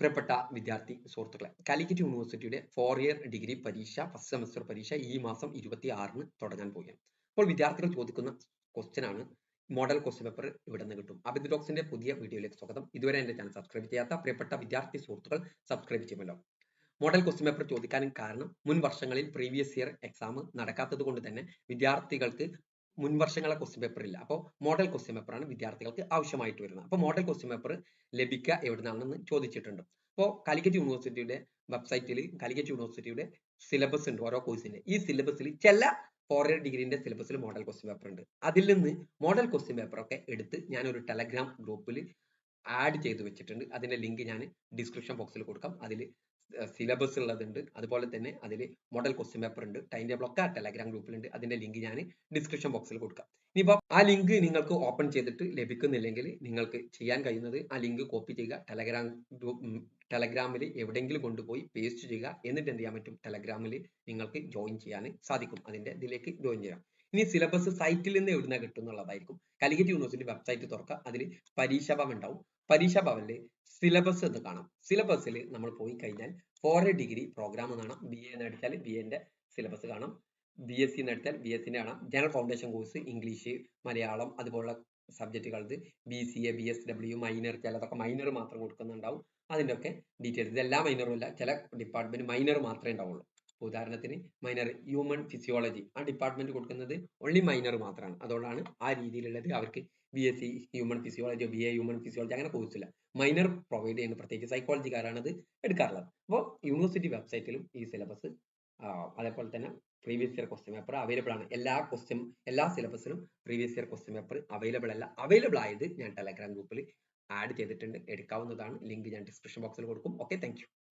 പ്രിയപ്പെട്ട വിദ്യാർത്ഥി സുഹൃത്തുക്കളെ കാലിക്കറ്റ് യൂണിവേഴ്സിറ്റിയുടെ ഫോർ ഇയർ ഡിഗ്രി പരീക്ഷ ഫസ്റ്റ് സെമസ്റ്റർ പരീക്ഷ ഈ മാസം ഇരുപത്തി ആറിന് തുടങ്ങാൻ പോവുകയാണ്. അപ്പോൾ വിദ്യാർത്ഥികൾ ചോദിക്കുന്ന ക്വസ്റ്റ്യൻ ആണ് മോഡൽ ക്വസ്റ്റ്യൻ പേപ്പർ ഇവിടെ നിന്ന് കിട്ടും. അബിദ് ഡോക്സിന്റെ പുതിയ വീഡിയോയിലേക്ക് സ്വാഗതം. ഇതുവരെ എന്റെ ചാനൽ സബ്സ്ക്രൈബ് ചെയ്യാത്ത പ്രിയപ്പെട്ട വിദ്യാർത്ഥി സുഹൃത്തുക്കൾ സബ്സ്ക്രൈബ് ചെയ്യുമല്ലോ. മോഡൽ ക്വസ്റ്റ്യൻ പേപ്പർ ചോദിക്കാനും കാരണം മുൻ വർഷങ്ങളിൽ പ്രീവിയസ് ഇയർ എക്സാം നടക്കാത്തത് കൊണ്ട് തന്നെ വിദ്യാർത്ഥികൾക്ക് മുൻ വർഷങ്ങളെ ക്വസ്റ്റ്യൻ പേപ്പർ ഇല്ല. അപ്പോൾ മോഡൽ ക്വസ്റ്റ്യൻ പേപ്പർ ആണ് വിദ്യാർത്ഥികൾക്ക് ആവശ്യമായിട്ട് വരുന്നത്. അപ്പോൾ മോഡൽ ക്വസ്റ്റ്യൻ പേപ്പർ ലഭിക്കുക എവിടെ നിന്നാണെന്ന് ചോദിച്ചിട്ടുണ്ട്. അപ്പോൾ കാലിക്കറ്റ് യൂണിവേഴ്സിറ്റിയുടെ വെബ്സൈറ്റിൽ കാലിക്കറ്റ് യൂണിവേഴ്സിറ്റിയുടെ സിലബസ് ഉണ്ട് ഓരോ കോഴ്സിന്റെ ഈ സിലബസിൽ ചില ഫോർ ഇയർ ഡിഗ്രീന്റെ സിലബസിൽ മോഡൽ ക്വസ്റ്റ്യൻ പേപ്പർ ഉണ്ട്. അതിൽ നിന്ന് മോഡൽ ക്വസ്റ്റ്യൻ പേപ്പർ ഒക്കെ എടുത്ത് ഞാൻ ഒരു ടെലഗ്രാം ഗ്രൂപ്പിൽ ആഡ് ചെയ്ത് വെച്ചിട്ടുണ്ട്. അതിന്റെ ലിങ്ക് ഞാൻ ഡിസ്ക്രിപ്ഷൻ ബോക്സിൽ കൊടുക്കാം. അതിൽ സിലബസ് ഉള്ളതുണ്ട്. അതുപോലെ തന്നെ അതിൽ മോഡൽ ക്വസ്റ്റ്യൻ പേപ്പർ ഉണ്ട്. ടൈം ടേബിൾ ഒക്കെ ടെലഗ്രാം ഗ്രൂപ്പിലുണ്ട് അതിന്റെ ലിങ്ക് ഞാൻ ഡിസ്ക്രിപ്ഷൻ ബോക്സിൽ കൊടുക്കാം. ഇനിയിപ്പോൾ ആ ലിങ്ക് നിങ്ങൾക്ക് ഓപ്പൺ ചെയ്തിട്ട് ലഭിക്കുന്നില്ലെങ്കിൽ നിങ്ങൾക്ക് ചെയ്യാൻ കഴിയുന്നത് ആ ലിങ്ക് കോപ്പി ചെയ്യുക. ടെലഗ്രാം ടെലഗ്രാമിൽ എവിടെയെങ്കിലും കൊണ്ടുപോയി പേസ്റ്റ് ചെയ്യുക. എന്നിട്ട് എന്ത് ചെയ്യാൻ പറ്റും? ടെലഗ്രാമിൽ നിങ്ങൾക്ക് ജോയിൻ ചെയ്യാൻ സാധിക്കും. അതിന്റെ ഇതിലേക്ക് ജോയിൻ ചെയ്യാം. ഇനി സിലബസ് സൈറ്റിൽ നിന്ന് എവിടുന്ന കിട്ടുന്നുള്ളതായിരിക്കും കാലിക്കറ്റ് യൂണിവേഴ്സിറ്റി വെബ്സൈറ്റ് തുറക്കുക. അതിൽ പരീക്ഷാ ഭവൻ ഉണ്ടാവും. പരീക്ഷാ ഭവനിലെ സിലബസ് എന്ന് കാണാം. സിലബസിൽ നമ്മൾ പോയി കഴിഞ്ഞാൽ ഫോർ എ ഡിഗ്രി പ്രോഗ്രാം കാണാം. ബി എന്ന് അടിച്ചാൽ ബി എന്റെ സിലബസ് കാണാം. ബി എസ് സി എന്ന് അടിച്ചാൽ ബി എസ് സിന്റെ കാണാം. General foundation course English Malayalam അതുപോലുള്ള സബ്ജക്റ്റുകളത് B C A B S W minor ചിലതൊക്കെ മൈനർ മാത്രം കൊടുക്കുന്നുണ്ടാവും. അതിന്റെ ഒക്കെ ഡീറ്റെയിൽസ് ഇതെല്ലാം മൈനറും അല്ല ചില ഡിപ്പാർട്ട്മെന്റ് മൈനർ മാത്രമേ ഉണ്ടാവുള്ളൂ. ഉദാഹരണത്തിന് മൈനർ ഹ്യൂമൻ ഫിസിയോളജി ആ ഡിപ്പാർട്ട്മെന്റ് കൊടുക്കുന്നത് ഓൺലി മൈനർ മാത്രമാണ് അതുകൊണ്ടാണ് ആ രീതിയിലുള്ളത് അവർക്ക് B S C human physiology B A human physiology അങ്ങനെ കോഴ്സില്ല മൈനർ പ്രൊവൈഡ് ചെയ്യുന്ന പ്രത്യേകിച്ച് സൈക്കോളജിക്കാരാണ് അത് എടുക്കാറുള്ളത് അപ്പോൾ യൂണിവേഴ്സിറ്റി വെബ്സൈറ്റിലും ഈ സിലബസ് അതേപോലെ തന്നെ previous year question paper available ആണ്. എല്ലാ ക്വസ്റ്റ്യൻ എല്ലാ സിലബസിലും previous year question paper available അല്ല. അവൈലബിൾ ആയത് ഞാൻ ടെലഗ്രാം ഗ്രൂപ്പിൽ ആഡ് ചെയ്തിട്ടുണ്ട്. എടുക്കാവുന്നതാണ്. ലിങ്ക് ഞാൻ ഡിസ്ക്രിപ്ഷൻ ബോക്സിൽ കൊടുക്കും. Okay thank